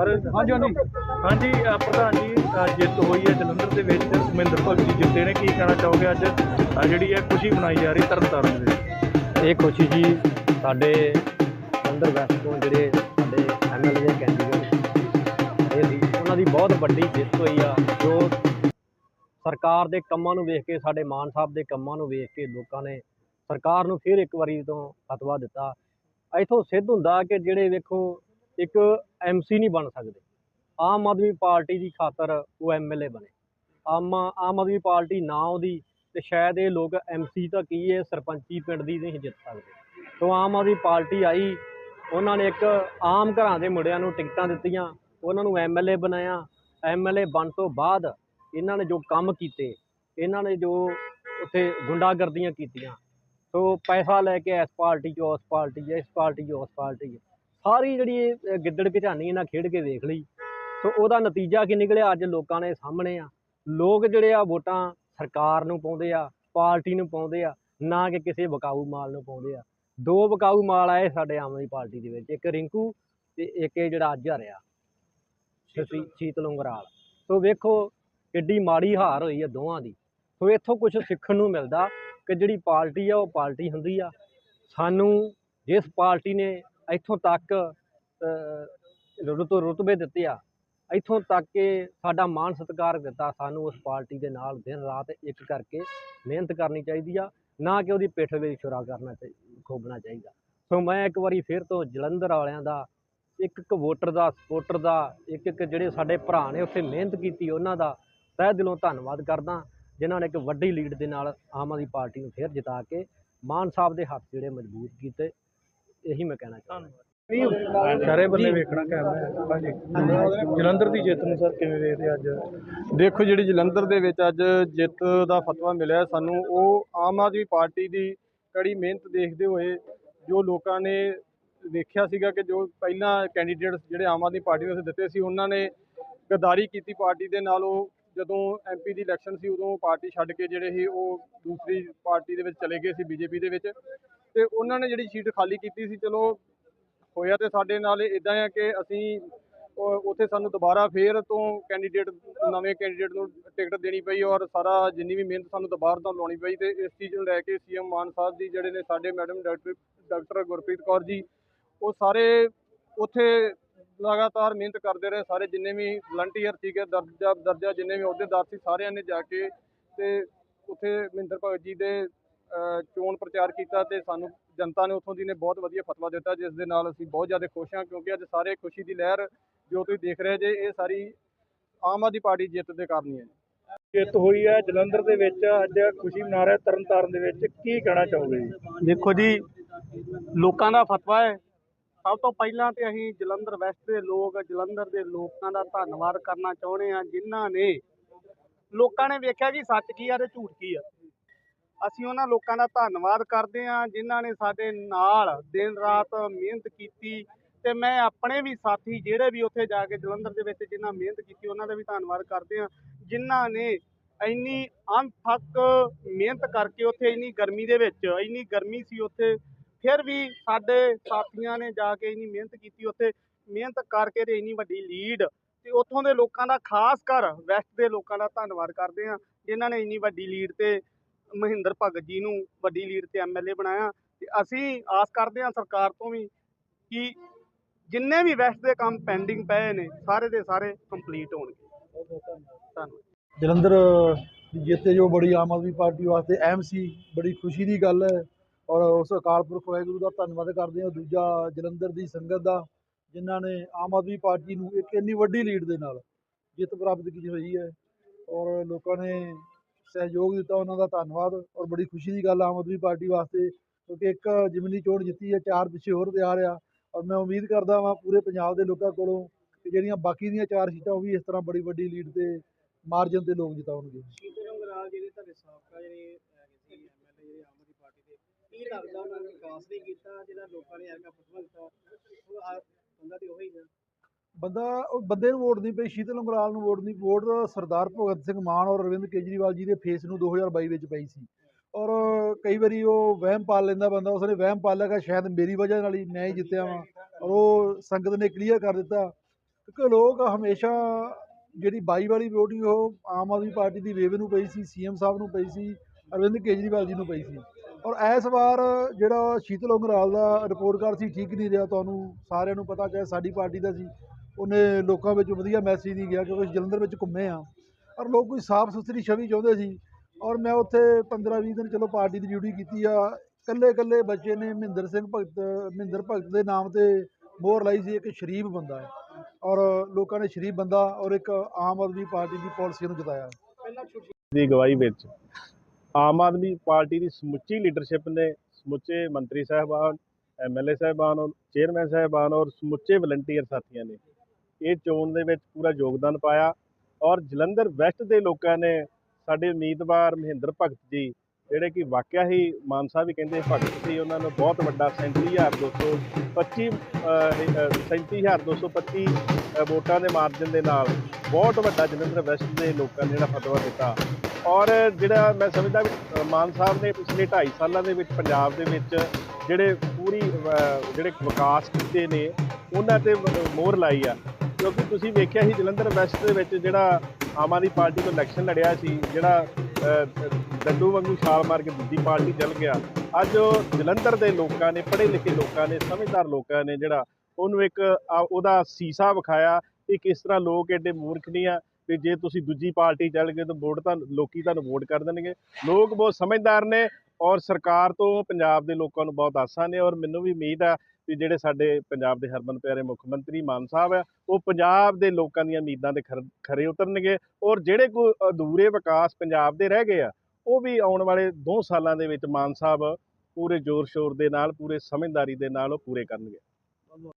ਸਾਰੇ? ਹਾਂਜੀ ਹਾਂਜੀ। ਹਾਂਜੀ ਪ੍ਰਧਾਨ ਜੀ ਜਿੱਤ ਹੋਈ ਹੈ ਜਲੰਧਰ ਦੇ ਵਿੱਚ। ਸੁਮਿੰਦਰ ਭਗਤ ਜੀ ਜਿੱਤੇ ਨੇ। ਕੀ ਕਹਿਣਾ ਚਾਹੋਗੇ ਅੱਜ? ਜਿਹੜੀ ਹੈ ਖੁਸ਼ੀ ਮਨਾਈ ਜਾ ਰਹੀ ਤਰਨਤਾਰਨ ਦੇ ਇਹ ਖੁਸ਼ੀ ਜੀ ਸਾਡੇ ਅੰਦਰ ਵੈਸਟ ਤੋਂ ਜਿਹੜੇ ਸਾਡੇ ਐਮਐਲਏ ਕੈਂਡੀਡੇਟ ਇਹ ਸੀ ਉਹਨਾਂ ਦੀ ਬਹੁਤ ਵੱਡੀ ਜਿੱਤ ਹੋਈ ਆ ਜੋ ਸਰਕਾਰ ਦੇ ਕੰਮਾਂ ਨੂੰ ਵੇਖ ਕੇ ਸਾਡੇ ਮਾਨ ਸਾਹਿਬ ਦੇ ਕੰਮਾਂ ਨੂੰ ਵੇਖ ਕੇ ਲੋਕਾਂ ਨੇ ਸਰਕਾਰ ਨੂੰ ਫਿਰ ਇੱਕ ਵਾਰੀ ਤੋਂ ਫਤਵਾ ਦਿੱਤਾ। ਇਥੋਂ ਸਿੱਧ ਹੁੰਦਾ ਕਿ ਜਿਹੜੇ ਵੇਖੋ ਇੱਕ ਐਮਸੀ ਨਹੀਂ ਬਣ ਸਕਦੇ। ਆਮ ਆਦਮੀ ਪਾਰਟੀ ਦੀ ਖਾਤਰ ਉਹ ਐਮਐਲਏ ਬਣੇ। ਆਮ ਆਮ ਆਦਮੀ ਪਾਰਟੀ ਨਾ ਉਹਦੀ ਤੇ ਸ਼ਾਇਦ ਇਹ ਲੋਕ ਐਮਸੀ ਤਾਂ ਕੀ ਹੈ ਸਰਪੰਚੀ ਪਿੰਡ ਦੀ ਨਹੀਂ ਜਿੱਤ ਸਕਦੇ। ਤੋਂ ਆਮ ਆਦਮੀ ਪਾਰਟੀ ਆਈ, ਉਹਨਾਂ ਨੇ ਇੱਕ ਆਮ ਘਰਾਂ ਦੇ ਮੁੰਡਿਆਂ ਨੂੰ ਟਿਕਟਾਂ ਦਿੱਤੀਆਂ, ਉਹਨਾਂ ਨੂੰ ਐਮਐਲਏ ਬਣਾਇਆ। ਐਮਐਲਏ ਬਣ ਤੋਂ ਬਾਅਦ ਇਹਨਾਂ ਨੇ ਜੋ ਕੰਮ ਕੀਤੇ, ਇਹਨਾਂ ਨੇ ਜੋ ਉੱਥੇ ਗੁੰਡਾਗਰਦੀਆਂ ਕੀਤੀਆਂ। ਸੋ ਪੈਸਾ ਲੈ ਕੇ ਇਸ ਪਾਰਟੀ 'ਚੋਂ ਉਸ ਪਾਰਟੀ ਹੈ, ਇਸ ਪਾਰਟੀ 'ਚੋਂ ਉਸ ਪਾਰਟੀ ਹੈ। ਸਾਰੀ ਜਿਹੜੀ ਇਹ ਗਿੱਦੜ ਘਚਾਨੀ ਇਹਨਾਂ ਖੇਡ ਕੇ ਵੇਖ ਲਈ। ਸੋ ਉਹਦਾ ਨਤੀਜਾ ਕੀ ਨਿਕਲਿਆ? ਅੱਜ ਲੋਕਾਂ ਦੇ ਸਾਹਮਣੇ ਆ। ਲੋਕ ਜਿਹੜੇ ਆ ਵੋਟਾਂ ਸਰਕਾਰ ਨੂੰ ਪਾਉਂਦੇ ਆ ਪਾਰਟੀ ਨੂੰ ਪਾਉਂਦੇ ਆ ਨਾ ਕਿ ਕਿਸੇ ਵਿਕਾਊ ਮਾਲ ਨੂੰ ਪਾਉਂਦੇ ਆ। ਦੋ ਵਿਕਾਊ ਮਾਲ ਆਏ ਸਾਡੇ ਆਮ ਆਦਮੀ ਪਾਰਟੀ ਦੇ ਵਿੱਚ ਇੱਕ ਰਿੰਕੂ ਤੇ ਇੱਕ ਇਹ ਜਿਹੜਾ ਅੱਜ ਹਰਿਆ। ਸ਼ਸ਼ੀ ਸ਼ੀਤਲ ਉਂਗਰਾਲ। ਸੋ ਵੇਖੋ ਕਿੱਡੀ ਮਾੜੀ ਹਾਰ ਹੋਈ ਹੈ ਦੋਵਾਂ ਦੀ। ਸੋ ਇੱਥੋਂ ਕੁਝ ਸਿੱਖਣ ਨੂੰ ਮਿਲਦਾ ਕਿ ਜਿਹੜੀ ਪਾਰਟੀ ਆ ਉਹ ਪਾਰਟੀ ਹੁੰਦੀ ਆ। ਸਾਨੂੰ ਜਿਸ ਪਾਰਟੀ ਨੇ ਇੱਥੋਂ ਤੱਕ ਅ, ਰੁਤਬੇ ਦਿੱਤੇ ਆ। ਇੱਥੋਂ ਤੱਕ ਕਿ ਸਾਡਾ ਮਾਣ ਸਤਿਕਾਰ ਦਿੱਤਾ ਸਾਨੂੰ ਉਸ ਪਾਰਟੀ ਦੇ ਨਾਲ ਦਿਨ ਰਾਤ ਇੱਕ ਕਰਕੇ ਮਿਹਨਤ ਕਰਨੀ ਚਾਹੀਦੀ ਆ ਨਾ ਕਿ ਉਹਦੀ ਪਿੱਠ ਵਿੱਚ ਛੁਰਾ ਕਰਨਾ ਚਾਹੀਦਾ ਖੋਬਣਾ ਚਾਹੀਦਾ। ਸੋ ਮੈਂ ਇੱਕ ਵਾਰੀ ਫਿਰ ਤੋਂ ਜਲੰਧਰ ਵਾਲਿਆਂ ਦਾ ਇੱਕ ਇੱਕ ਵੋਟਰ ਦਾ ਸਪੋਰਟਰ ਦਾ ਇੱਕ ਇੱਕ ਜਿਹੜੇ ਸਾਡੇ ਭਰਾ ਨੇ ਉੱਥੇ ਮਿਹਨਤ ਕੀਤੀ ਉਹਨਾਂ ਦਾ ਤਹਿ ਦਿਲੋਂ ਧੰਨਵਾਦ ਕਰਦਾ ਜਿਨ੍ਹਾਂ ਨੇ ਇੱਕ ਵੱਡੀ ਲੀਡ ਦੇ ਨਾਲ ਆਮ ਆਦਮੀ ਪਾਰਟੀ ਨੂੰ ਫਿਰ ਜਿਤਾ ਕੇ ਮਾਨ ਸਾਹਿਬ ਦੇ ਹੱਥ ਜਿਹੜੇ ਮਜ਼ਬੂਤ ਕੀਤੇ। ਇਹੀ ਮੈਂ ਕਹਿਣਾ ਚਾਹੁੰਦਾ। ਸਾਰੇ ਬੰਨੇ ਵੇਖਣਾ ਕੈਮਰਾ ਹਾਂਜੀ। ਜਲੰਧਰ ਦੀ ਜਿੱਤ ਨੂੰ ਸਰ ਕਿਵੇਂ ਵੇਖਦੇ ਅੱਜ? ਦੇਖੋ ਜਿਹੜੀ ਜਲੰਧਰ ਦੇ ਵਿੱਚ ਅੱਜ ਜਿੱਤ ਦਾ ਫਤਵਾ ਮਿਲਿਆ ਸਾਨੂੰ ਉਹ ਆਮ ਆਦਮੀ ਪਾਰਟੀ ਦੀ ਕੜੀ ਮਿਹਨਤ ਦੇਖਦੇ ਹੋਏ ਜੋ ਲੋਕਾਂ ਨੇ ਦੇਖਿਆ ਸੀਗਾ ਕਿ ਜੋ ਪਹਿਲਾਂ ਕੈਂਡੀਡੇਟਸ ਜਿਹੜੇ ਆਮ ਆਦਮੀ ਪਾਰਟੀ ਨੂੰ ਦਿੱਤੇ ਸੀ ਉਹਨਾਂ ਨੇ ਗਦਾਰੀ ਕੀਤੀ ਪਾਰਟੀ ਦੇ ਨਾਲ। ਉਹ ਜਦੋਂ ਐਮਪੀ ਦੀ ਇਲੈਕਸ਼ਨ ਸੀ ਉਦੋਂ ਪਾਰਟੀ ਛੱਡ ਕੇ ਜਿਹੜੇ ਸੀ ਉਹ ਦੂਸਰੀ ਪਾਰਟੀ ਦੇ ਵਿੱਚ ਚਲੇ ਗਏ ਸੀ ਬੀਜੇਪੀ ਦੇ ਵਿੱਚ। ਤੇ ਉਹਨਾਂ ਨੇ ਜਿਹੜੀ ਸੀਟ ਖਾਲੀ ਕੀਤੀ ਸੀ, ਚਲੋ ਹੋਇਆ ਤੇ ਸਾਡੇ ਨਾਲ ਇਦਾਂ ਆ ਕਿ ਅਸੀਂ ਉੱਥੇ ਸਾਨੂੰ ਦੁਬਾਰਾ ਫੇਰ ਤੋਂ ਕੈਂਡੀਡੇਟ ਨਵੇਂ ਕੈਂਡੀਡੇਟ ਨੂੰ ਟਿਕਟ ਦੇਣੀ ਪਈ ਔਰ ਸਾਰਾ ਜਿੰਨੀ ਵੀ ਮਿਹਨਤ ਸਾਨੂੰ ਦੁਬਾਰਾ ਤੋਂ ਲਾਉਣੀ ਪਈ ਤੇ ਇਸ ਚੀਜ਼ ਨੂੰ ਲੈ ਕੇ ਸੀਐਮ ਮਾਨ ਸਾਹਿਬ ਜੀ ਜਿਹੜੇ ਨੇ ਸਾਡੇ madam doctor doctor Gurpreet Kaur ji, ਉਹ ਸਾਰੇ ਉੱਥੇ ਲਗਾਤਾਰ ਮਿਹਨਤ ਕਰਦੇ ਰਹੇ, ਸਾਰੇ ਜਿੰਨੇ ਵੀ ਵਲੰਟੀਅਰ ਸੀਗੇ, ਦਰਜਾ ਦਰਜਾ ਜਿੰਨੇ ਵੀ ਅਹੁਦੇਦਾਰ ਸੀ, ਸਾਰਿਆਂ ਨੇ ਜਾ ਕੇ ਤੇ ਉੱਥੇ ਮਹਿੰਦਰ ਭਗਤ ਜੀ ਦੇ ਚੋਣ ਪ੍ਰਚਾਰ ਕੀਤਾ ਤੇ ਸਾਨੂੰ ਜਨਤਾ ਨੇ ਉੱਥੋਂ ਦੀ ਨੇ ਬਹੁਤ ਵਧੀਆ ਫਤਵਾ ਦਿੱਤਾ ਜਿਸ ਦੇ ਨਾਲ ਅਸੀਂ ਬਹੁਤ ਜ਼ਿਆਦਾ ਖੁਸ਼ ਹਾਂ ਕਿਉਂਕਿ ਅੱਜ ਸਾਰੇ ਖੁਸ਼ੀ ਦੀ ਲਹਿਰ ਜੋ ਤੁਸੀਂ ਦੇਖ ਰਹੇ ਜੇ ਇਹ ਸਾਰੀ ਆਮ ਆਦਮੀ ਪਾਰਟੀ ਜਿੱਤ ਦੇ ਕਾਰਨ ਹੀ ਹੈ ਜਿੱਤ ਹੋਈ ਹੈ ਜਲੰਧਰ ਦੇ ਵਿੱਚ ਅੱਜ ਖੁਸ਼ੀ ਮਨਾ ਰਿਹਾ ਤਰਨਤਾਰਨ ਦੇ ਵਿੱਚ ਕੀ ਕਹਿਣਾ ਚਾਹੋਗੇ ਜੀ? ਦੇਖੋ ਜੀ ਲੋਕਾਂ ਦਾ ਫਤਵਾ ਹੈ। ਸਭ ਤੋਂ ਪਹਿਲਾਂ ਤੇ ਅਸੀਂ ਜਲੰਧਰ ਵੈਸਟ ਦੇ ਲੋਕ ਜਲੰਧਰ ਦੇ ਲੋਕਾਂ ਦਾ ਧੰਨਵਾਦ ਕਰਨਾ ਚਾਹੁੰਦੇ ਆ ਜਿਨ੍ਹਾਂ ਨੇ ਲੋਕਾਂ ਨੇ ਵੇਖਿਆ ਜੀ ਸੱਚ ਕੀ ਆ ਤੇ ਝੂਠ ਕੀ ਆ। ਅਸੀਂ ਉਹਨਾਂ ਲੋਕਾਂ ਦਾ ਧੰਨਵਾਦ ਕਰਦੇ ਹਾਂ ਜਿਨ੍ਹਾਂ ਨੇ ਸਾਡੇ ਨਾਲ ਦਿਨ ਰਾਤ ਮਿਹਨਤ ਕੀਤੀ ਤੇ ਮੈਂ ਆਪਣੇ ਵੀ ਸਾਥੀ ਜਿਹੜੇ ਵੀ ਉੱਥੇ ਜਾ ਕੇ ਜਲੰਧਰ ਦੇ ਵਿੱਚ ਜਿਨ੍ਹਾਂ ਮਿਹਨਤ ਕੀਤੀ ਉਹਨਾਂ ਦਾ ਵੀ ਧੰਨਵਾਦ ਕਰਦੇ ਹਾਂ, ਜਿਨ੍ਹਾਂ ਨੇ ਇੰਨੀ ਅਣਥੱਕ ਮਿਹਨਤ ਕਰਕੇ ਉੱਥੇ ਇੰਨੀ ਗਰਮੀ ਦੇ ਵਿੱਚ, ਇੰਨੀ ਗਰਮੀ ਸੀ ਉੱਥੇ, ਫਿਰ ਵੀ ਸਾਡੇ ਸਾਥੀਆਂ ਨੇ ਜਾ ਕੇ ਇੰਨੀ ਮਿਹਨਤ ਕੀਤੀ ਉੱਥੇ, ਮਿਹਨਤ ਕਰਕੇ ਤੇ ਇੰਨੀ ਵੱਡੀ ਲੀਡ ਤੇ ਉੱਥੋਂ ਦੇ ਲੋਕਾਂ ਦਾ ਖਾਸ ਕਰ ਵੈਸਟ ਦੇ ਲੋਕਾਂ ਦਾ ਧੰਨਵਾਦ ਕਰਦੇ ਆ ਜਿਨ੍ਹਾਂ ਨੇ ਇੰਨੀ ਵੱਡੀ ਲੀਡ ਤੇ ਮਹਿੰਦਰ ਭਗਤ ਜੀ ਨੂੰ ਵੱਡੀ ਲੀਡ ਤੇ ਐਮਐਲਏ ਬਣਾਇਆ ਤੇ ਅਸੀਂ ਆਸ ਕਰਦੇ ਹਾਂ ਸਰਕਾਰ ਤੋਂ ਵੀ ਕਿ ਜਿੰਨੇ ਵੀ ਵੈਸਟ ਦੇ ਕੰਮ ਪੈਂਡਿੰਗ ਪਏ ਨੇ, ਸਾਰੇ ਦੇ ਸਾਰੇ ਕੰਪਲੀਟ ਹੋਣਗੇ। ਧੰਨਵਾਦ। ਜਲੰਧਰ ਦੀ ਜਿੱਤ ਜੋ ਬੜੀ ਆਮ ਆਦਮੀ ਪਾਰਟੀ ਵਾਸਤੇ ਅਹਿਮ ਸੀ, ਬੜੀ ਖੁਸ਼ੀ ਦੀ ਗੱਲ ਹੈ ਔਰ ਉਸ ਅਕਾਲ ਪੁਰਖ ਵਾਹਿਗੁਰੂ ਦਾ ਧੰਨਵਾਦ ਕਰਦੇ ਹਾਂ। ਦੂਜਾ ਜਲੰਧਰ ਦੀ ਸੰਗਤ ਦਾ, ਜਿਨ੍ਹਾਂ ਨੇ ਆਮ ਆਦਮੀ ਪਾਰਟੀ ਨੂੰ ਇੱਕ ਇੰਨੀ ਵੱਡੀ ਲੀਡ ਦੇ ਨਾਲ ਜਿੱਤ ਪ੍ਰਾਪਤ ਕੀਤੀ ਹੋਈ ਹੈ ਔਰ ਲੋਕਾਂ ਨੇ ਸਹਿਯੋਗ ਦਿੱਤਾ ਉਹਨਾਂ ਦਾ ਧੰਨਵਾਦ ਔਰ ਬੜੀ ਖੁਸ਼ੀ ਦੀ ਗੱਲ ਆਮ ਆਦਮੀ ਪਾਰਟੀ ਵਾਸਤੇ, ਕਿਉਂਕਿ ਇੱਕ ਜ਼ਮੀਨੀ ਚੋਣ ਜਿੱਤੀ ਹੈ, ਚਾਰ ਪਿੱਛੇ ਹੋਰ ਤਿਆਰ ਆ ਔਰ ਮੈਂ ਉਮੀਦ ਕਰਦਾ ਵਾਂ ਪੂਰੇ ਪੰਜਾਬ ਦੇ ਲੋਕਾਂ ਕੋਲੋਂ ਕਿ ਜਿਹੜੀਆਂ ਬਾਕੀ ਦੀਆਂ ਚਾਰ ਸੀਟਾਂ ਉਹ ਵੀ ਇਸ ਤਰ੍ਹਾਂ ਬੜੀ ਵੱਡੀ ਲੀਡ ਤੇ ਮਾਰਜਨ ਤੇ ਲੋਕ ਜਿਤਾਉਣਗੇ। ਸ਼ੀਤਲ ਉਂਗਰਾਲ ਜਿਹੜੇ ਤੁਹਾਡੇ ਸਾਬਕਾ ਜਿਹੜੇ ਐਮਐਲਏ ਜਿਹੜੇ ਆਮ ਆਦਮੀ ਪਾਰਟੀ ਦੇ, ਕੀ ਲੱਗਦਾ ਉਹਨਾਂ ਨੇ ਵਿਕਾਸ ਨਹੀਂ ਕੀਤਾ, ਜਿਹੜਾ ਲੋਕਾਂ ਨੇ ਐਰਕਾ ਫਤਵਾ ਦਿੱਤਾ ਬੰਦਾ ਤੇ ਉਹੀ ਆ। ਬੰਦਾ, ਉਹ ਬੰਦੇ ਨੂੰ ਵੋਟ ਨਹੀਂ ਪਈ, ਸ਼ੀਤਲ ਅੰਗਰਾਲ ਨੂੰ ਵੋਟ ਨਹੀਂ, ਵੋਟ ਸਰਦਾਰ ਭਗਤ ਸਿੰਘ ਮਾਨ ਔਰ ਅਰਵਿੰਦ ਕੇਜਰੀਵਾਲ ਜੀ ਦੇ ਫੇਸ ਨੂੰ 2022 ਵਿੱਚ ਪਈ ਸੀ। ਔਰ ਕਈ ਵਾਰੀ ਉਹ ਵਹਿਮ ਪਾਲ ਲੈਂਦਾ ਬੰਦਾ, ਉਸਨੇ ਵਹਿਮ ਪਾਲ ਲਿਆ ਸ਼ਾਇਦ ਮੇਰੀ ਵਜ੍ਹਾ ਨਾਲ ਹੀ ਮੈਂ ਹੀ ਜਿੱਤਿਆ ਵਾਂ। ਔਰ ਉਹ ਸੰਗਤ ਨੇ ਕਲੀਅਰ ਕਰ ਦਿੱਤਾ। ਕਿਉਂਕਿ ਲੋਕ ਹਮੇਸ਼ਾ ਜਿਹੜੀ ਬਾਈ ਵਾਲੀ ਵੋਟ ਹੀ ਉਹ ਆਮ ਆਦਮੀ ਪਾਰਟੀ ਦੀ ਵੇਵ ਨੂੰ ਪਈ ਸੀ ਸੀਐਮ ਸਾਹਿਬ ਨੂੰ ਪਈ ਸੀ, ਅਰਵਿੰਦ ਕੇਜਰੀਵਾਲ ਜੀ ਨੂੰ ਪਈ ਸੀ। ਔਰ ਇਸ ਵਾਰ ਜਿਹੜਾ ਸ਼ੀਤਲ ਉਂਗਰਾਲ ਦਾ ਰਿਪੋਰਟ ਕਾਰਡ ਸੀ, ਠੀਕ ਨਹੀਂ ਰਿਹਾ, ਤੁਹਾਨੂੰ ਸਾਰਿਆਂ ਨੂੰ ਪਤਾ, ਚਾਹੇ ਸਾਡੀ ਪਾਰਟੀ ਦਾ ਸੀ ਉਹਨੇ ਲੋਕਾਂ ਵਿੱਚ ਵਧੀਆ ਮੈਸੇਜ ਨਹੀਂ ਗਿਆ ਕਿਉਂਕਿ ਅਸੀਂ ਜਲੰਧਰ ਵਿੱਚ ਘੁੰਮੇ ਆ ਔਰ ਲੋਕ ਕੋਈ ਸਾਫ਼ ਸੁਥਰੀ ਛਵੀ ਚਾਹੁੰਦੇ ਸੀ। ਔਰ ਮੈਂ ਉੱਥੇ 15-20 ਦਿਨ ਚਲੋ ਪਾਰਟੀ ਦੀ ਡਿਊਟੀ ਕੀਤੀ ਆ। ਕੱਲੇ ਕੱਲੇ ਬੱਚੇ ਨੇ ਮਹਿੰਦਰ ਸਿੰਘ ਭਗਤ ਮਹਿੰਦਰ ਭਗਤ ਦੇ ਨਾਮ ਤੇ ਮੋਹਰ ਲਾਈ ਸੀ। ਇੱਕ ਸ਼ਰੀਫ ਬੰਦਾ ਹੈ। ਔਰ ਲੋਕਾਂ ਨੇ ਸ਼ਰੀਫ ਬੰਦਾ ਔਰ ਇੱਕ ਆਮ ਆਦਮੀ ਪਾਰਟੀ ਦੀ ਪਾਲਿਸੀ ਨੂੰ ਜਿਤਾਇਆ। ਦੀ ਅਗਵਾਈ ਵਿੱਚ ਆਮ ਆਦਮੀ ਪਾਰਟੀ ਦੀ ਸਮੁੱਚੀ ਲੀਡਰਸ਼ਿਪ ਨੇ ਸਮੁੱਚੇ ਮੰਤਰੀ ਸਾਹਿਬਾਨ ਐਮਐਲਏ ਸਾਹਿਬਾਨ ਔਰ ਚੇਅਰਮੈਨ ਸਾਹਿਬਾਨ ਔਰ ਸਮੁੱਚੇ ਵਲੰਟੀਅਰ ਸਾਥੀਆਂ ਨੇ ਇਹ ਚੋਣ ਦੇ ਵਿੱਚ ਪੂਰਾ ਯੋਗਦਾਨ ਪਾਇਆ ਔਰ ਜਲੰਧਰ ਵੈਸਟ ਦੇ ਲੋਕਾਂ ਨੇ ਸਾਡੇ ਉਮੀਦਵਾਰ ਮਹਿੰਦਰ ਭਗਤ ਜੀ, ਜਿਹੜੇ ਕਿ ਵਾਕਿਆ ਹੀ ਮਾਨ ਸਾਹਿਬ ਵੀ ਕਹਿੰਦੇ ਭਗਤ ਸੀ, ਉਹਨਾਂ ਨੂੰ ਬਹੁਤ ਵੱਡਾ 37225 37225 ਵੋਟਾਂ ਦੇ ਮਾਰਜਨ ਦੇ ਨਾਲ ਬਹੁਤ ਵੱਡਾ ਜਲੰਧਰ ਵੈਸਟ ਦੇ ਲੋਕਾਂ ਨੇ ਜਿਹੜਾ ਫਤਵਾ ਦਿੱਤਾ। ਔਰ ਜਿਹੜਾ ਮੈਂ ਸਮਝਦਾ ਵੀ ਮਾਨ ਸਾਹਿਬ ਨੇ ਪਿਛਲੇ 2.5 ਸਾਲਾਂ ਦੇ ਵਿੱਚ ਪੰਜਾਬ ਦੇ ਵਿੱਚ ਜਿਹੜੇ ਪੂਰੀ ਜਿਹੜੇ ਵਿਕਾਸ ਕੀਤੇ ਨੇ, ਉਹਨਾਂ ਤੇ ਮ- ਮੋਹਰ ਲਾਈ ਆ। ਕਿਉਂਕਿ ਤੁਸੀਂ ਵੇਖਿਆ ਸੀ ਜਲੰਧਰ ਵੈਸਟ ਦੇ ਵਿੱਚ ਜਿਹੜਾ ਆਮ ਆਦਮੀ ਪਾਰਟੀ ਤੋਂ ਇਲੈਕਸ਼ਨ ਲੜਿਆ ਸੀ ਜਿਹੜਾ ਅ, ਡੱਡੂ ਵਾਂਗੂ ਛਾਲ ਮਾਰ ਕੇ ਦੂਜੀ ਪਾਰਟੀ ਚੱਲ ਗਿਆ। ਅੱਜ ਉਹ ਜਲੰਧਰ ਦੇ ਲੋਕਾਂ ਨੇ ਪੜ੍ਹੇ ਲਿਖੇ ਲੋਕਾਂ ਨੇ ਸਮਝਦਾਰ ਲੋਕਾਂ ਨੇ ਜਿਹੜਾ ਉਹਨੂੰ ਇੱਕ ਉਹਦਾ ਸੀਸਾ ਵਿਖਾਇਆ ਕਿ ਕਿਸ ਤਰ੍ਹਾਂ ਲੋਕ ਐਡੇ ਮੂਰਖ ਨਹੀਂ ਆ ਵੀ ਜੇ ਤੁਸੀਂ ਦੂਜੀ ਪਾਰਟੀ ਚੱਲ ਗਏ ਤਾਂ ਵੋਟ ਤਾਂ ਲੋਕੀ ਤੁਹਾਨੂੰ ਵੋਟ ਕਰ ਦੇਣਗੇ। ਲੋਕ ਬਹੁਤ ਸਮਝਦਾਰ ਨੇ ਔਰ ਸਰਕਾਰ ਤੋਂ ਪੰਜਾਬ ਦੇ ਲੋਕਾਂ ਨੂੰ ਬਹੁਤ ਆਸਾਂ ਨੇ ਔਰ ਮੈਨੂੰ ਵੀ ਉਮੀਦ ਆ ਵੀ ਜਿਹੜੇ ਸਾਡੇ ਪੰਜਾਬ ਦੇ ਹਰਮਨ ਪਿਆਰੇ ਮੁੱਖ ਮੰਤਰੀ ਮਾਨ ਸਾਹਿਬ ਆ, ਉਹ ਪੰਜਾਬ ਦੇ ਲੋਕਾਂ ਦੀਆਂ ਉਮੀਦਾਂ ਦੇ ਖਰ- ਖਰੇ ਉਤਰਨਗੇ ਔਰ ਜਿਹੜੇ ਕੋ ਅਧੂਰੇ ਵਿਕਾਸ ਪੰਜਾਬ ਦੇ ਰਹਿ ਗਏ ਆ, ਉਹ ਵੀ ਆਉਣ ਵਾਲੇ 2 ਸਾਲਾਂ ਦੇ ਵਿੱਚ ਮਾਨ ਸਾਹਿਬ ਪੂਰੇ ਜ਼ੋਰ ਸ਼ੋਰ ਦੇ ਨਾਲ, ਪੂਰੇ ਸਮਝਦਾਰੀ ਦੇ ਨਾਲ ਉਹ ਪੂਰੇ ਕਰਨਗੇ।